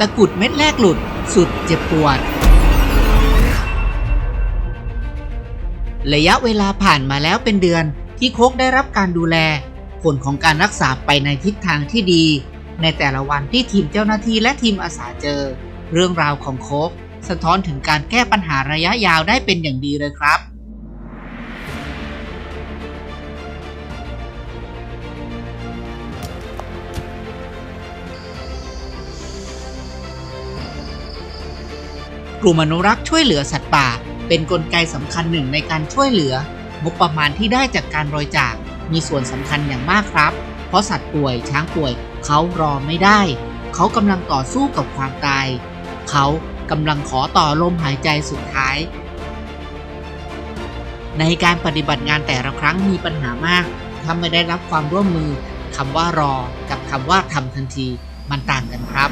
ตะกุดเม็ดแรกหลุดสุดเจ็บปวด ระยะเวลาผ่านมาแล้วเป็นเดือนที่โคกได้รับการดูแล ผลของการรักษาไปในทิศทางที่ดี ในแต่ละวันที่ทีมเจ้าหน้าที่และทีมอาสาเจอ เรื่องราวของโคกสะท้อนถึงการแก้ปัญหาระยะยาวได้เป็นอย่างดีเลยครับ กลุ่มอนุรักษ์ช่วยเหลือสัตว์ป่า เป็นนกลไกสำคัญหนึ่งในการช่วยเหลืองบประมาณที่ได้จากการบริจาคมีส่วนสำคัญอย่างมากครับ เพราะสัตว์ป่วยช้างป่วย เขารอไม่ได้ เขากำลังต่อสู้กับความตาย เขากำลังขอต่อลมหายใจสุดท้าย ในการปฏิบัติงานแต่ละครั้งมีปัญหามากถ้าไม่ได้รับความร่วมมือคำว่ารอกับคำว่าทำทันทีมันต่างกันครับ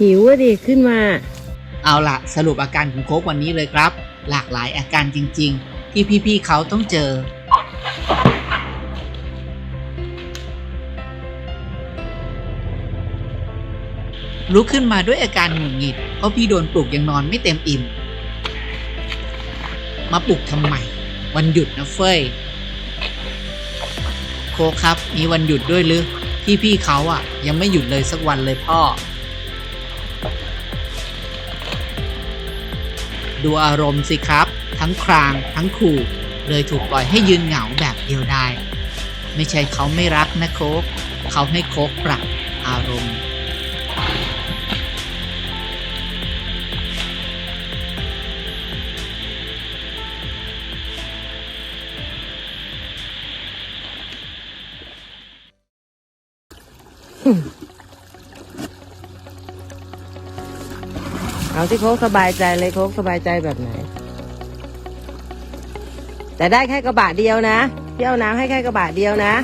หิวอะดิขึ้นมา เอาละสรุปอาการของโค้กวันนี้เลยครับ หลากหลายอาการจริง ๆ ที่พี่ๆเขาต้องเจอ ลุกขึ้นมาด้วยอาการหงุดหงิดเพราะพี่โดนปลุกยังนอนไม่เต็มอิ่ม มาปลุกทำไม วันหยุดนะเฟ้ยโคกครับมีวันหยุดด้วยหรือพี่ๆเขาอะยังไม่หยุดเลยสักวันเลยพ่อ ดูอารมณ์สิครับ ทั้งครางทั้งขู่ เลยถูกปล่อยให้ยืนเหงาแบบเดียวดายไม่ใช่เขาไม่รักนะโคกเขาให้โคกปรับอารมณ์ เอาที่โค้กสบายใจเลยโค้กสบายใจแบบไหน แต่ได้แค่กระบะเดียวนะพี่เอาน้ำให้แค่กระบะเดียวนะ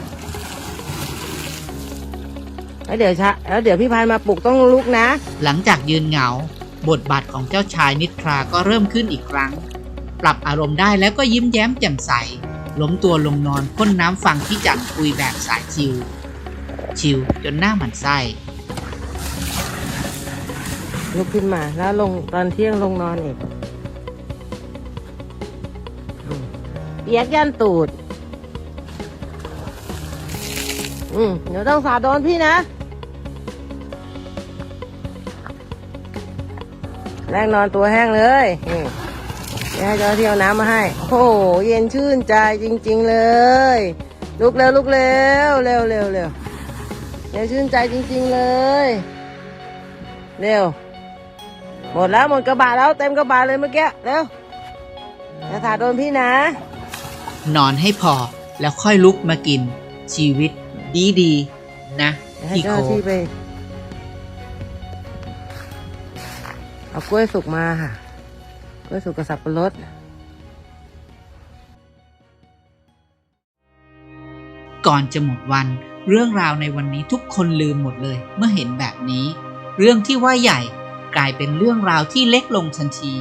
แล้วเดี๋ยวชะแล้วเดี๋ยวพี่พานมาปลุกต้องลุกนะ หลังจากยืนเหงา บทบาทของเจ้าชายนิทราก็เริ่มขึ้นอีกครั้ง ปรับอารมณ์ได้แล้วก็ยิ้มแย้มแจ่มใสล้มตัวลงนอนพ่นน้ำฟังที่จัดคุยแบบสายชิว ชิวจนหน้าหมันไส้ ลุกขึ้นมา แล้วลงตอนเที่ยงลงนอนอีกเปียกยันตูด อืมเดี๋ยวต้องสาดโดนพี่นะ แรกนอนตัวแห้งเลยนี่เดี๋ยวให้เจ้าหน้าที่เอาน้ำมาให้ โอ้โห เย็นชื่นใจจริง ๆ เลย ลุกเร็วลุกเร็วเร็วเร็วเร็วเร็วชื่นใจจริง ๆ เลย เร็ว หมดแล้วหมดกระบะแล้วเต็มกระบะเลยเมื่อกี้เร็วอย่าสาดโดนพี่นะ นอนให้พอแล้วค่อยลุกมากิน ชีวิตดีดีๆนะให้พี่เจ้าหโคน้าที่กไปเอากล้วยสุกมาค่ะ กล้วยสุกกับสับปะรดก่อนจะหมดวัน เรื่องราวในวันนี้ทุกคนลืมหมดเลย เมื่อเห็นแบบนี้ เรื่องที่ว่าใหญ่ กลายเป็นเรื่องราวที่เล็กลงทันที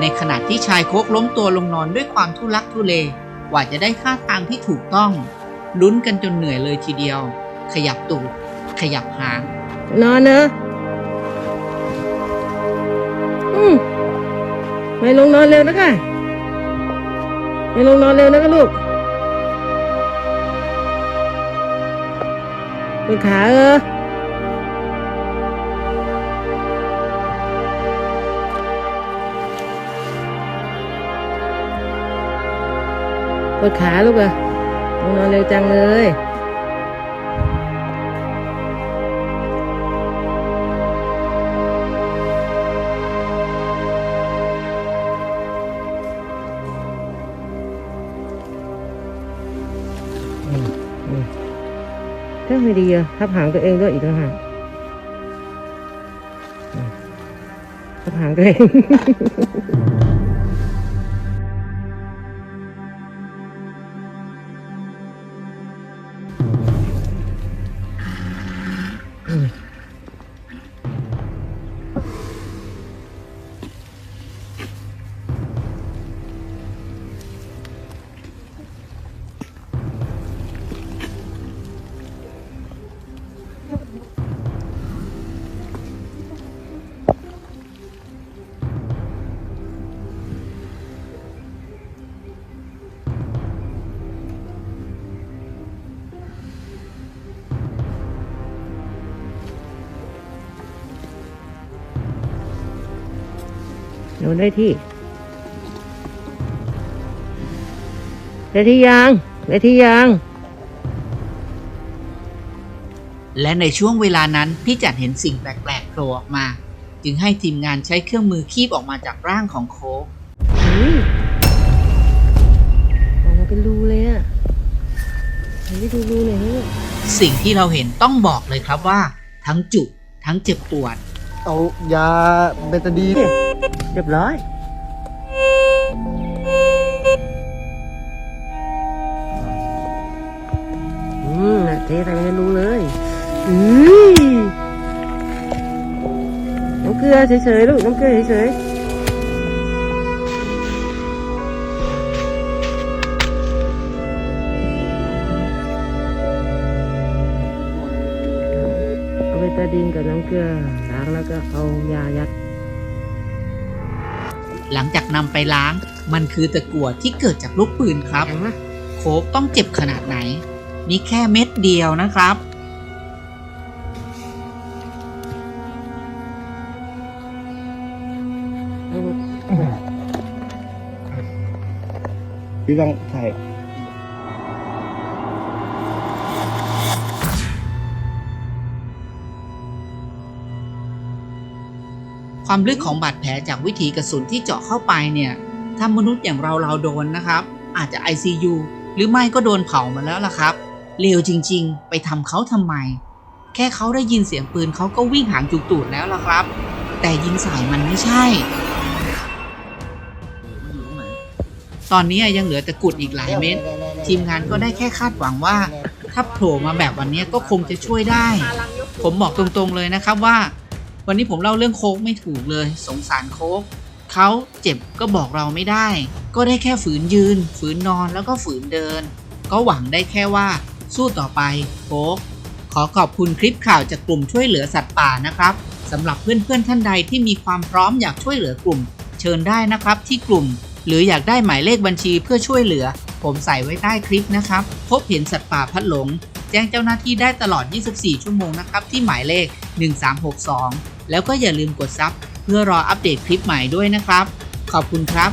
ในขณะที่ชายโคกล้มตัวลงนอนด้วยความทุลักทุเลกว่าจะได้ค่าทางที่ถูกต้อง ลุ้นกันจนเหนื่อยเลยทีเดียว ขยับตูดขยับหางนอนเนอะอืมไม่ลงนอนเร็วนะคะไม่ลงนอนเร็วนะคะลูก ปวดขาเออปวดขาลูกอะลงนอนเร็วจังเลย ไม่ดีอะทับหางตัวเองด้วยอีกต่างหากอืมทับหางตัวเอง โดนได้ที่ ได้ที่ยัง ได้ที่ยัง และในช่วงเวลานั้นพี่จัดเห็นสิ่งแปลกๆโผล่ออกมา จึงให้ทีมงานใช้เครื่องมือคีบออกมาจากร่างของโค้กเฮ้ยออกมาเป็นรูเลยอะไหนไปดูรูหน่อยเถอะสิ่งที่เราเห็นต้องบอกเลยครับว่า ทั้งจุกทั้งเจ็บปวด เอายาเบตาดีน เรียบร้อย อืมเทใส่ไปในรูเลยอือน้ำเกลือเฉยๆลูกน้ำเกลือเฉยๆเอาเบตาดีนกับน้ำเกลือล้างแล้วก็เอายายัด หลังจากนำไปล้าง มันคือตะกั่วที่เกิดจากลูกปืนครับ โค้กต้องเจ็บขนาดไหน นี่แค่เม็ดเดียวนะครับ พี่ต้องใส่ ความลึกของบาดแผลจากวิถีกระสุนที่เจาะเข้าไปเนี่ย ถ้ามนุษย์อย่างเราเราโดนนะครับ อาจจะ ICU หรือไม่ก็โดนเผามาแล้วล่ะครับเลวจริงๆ ไปทำเขาทำไม แค่เขาได้ยินเสียงปืนเขาก็วิ่งหางจุกตูดแล้วล่ะครับ แต่ยิงใส่มันไม่ใช่ ตอนนี้ยังเหลือตะกุดอีกหลายเม็ด ทีมงานก็ได้แค่คาดหวังว่า ถ้าโผล่มาแบบวันนี้ก็คงจะช่วยได้ ผมบอกตรงๆเลยนะครับว่า วันนี้ผมเล่าเรื่องโค้กไม่ถูกเลย สงสารโค้กเขาเจ็บก็บอกเราไม่ได้ ก็ได้แค่ฝืนยืน ฝืนนอนแล้วก็ฝืนเดิน ก็หวังได้แค่ว่าสู้ต่อไปโค้กขอขอบคุณคลิปข่าวจากกลุ่มช่วยเหลือสัตว์ป่านะครับสำหรับเพื่อนๆท่านใดที่มีความพร้อมอยากช่วยเหลือกลุ่ม เชิญได้นะครับที่กลุ่ม หรืออยากได้หมายเลขบัญชีเพื่อช่วยเหลือ ผมใส่ไว้ใต้คลิปนะครับ พบเห็นสัตว์ป่าพัดหลง แจ้งเจ้าหน้าที่ได้ตลอด 24 ชั่วโมงนะครับที่หมายเลข 1362 แล้วก็อย่าลืมกดซับเพื่อรออัปเดตคลิปใหม่ด้วยนะครับ ขอบคุณครับ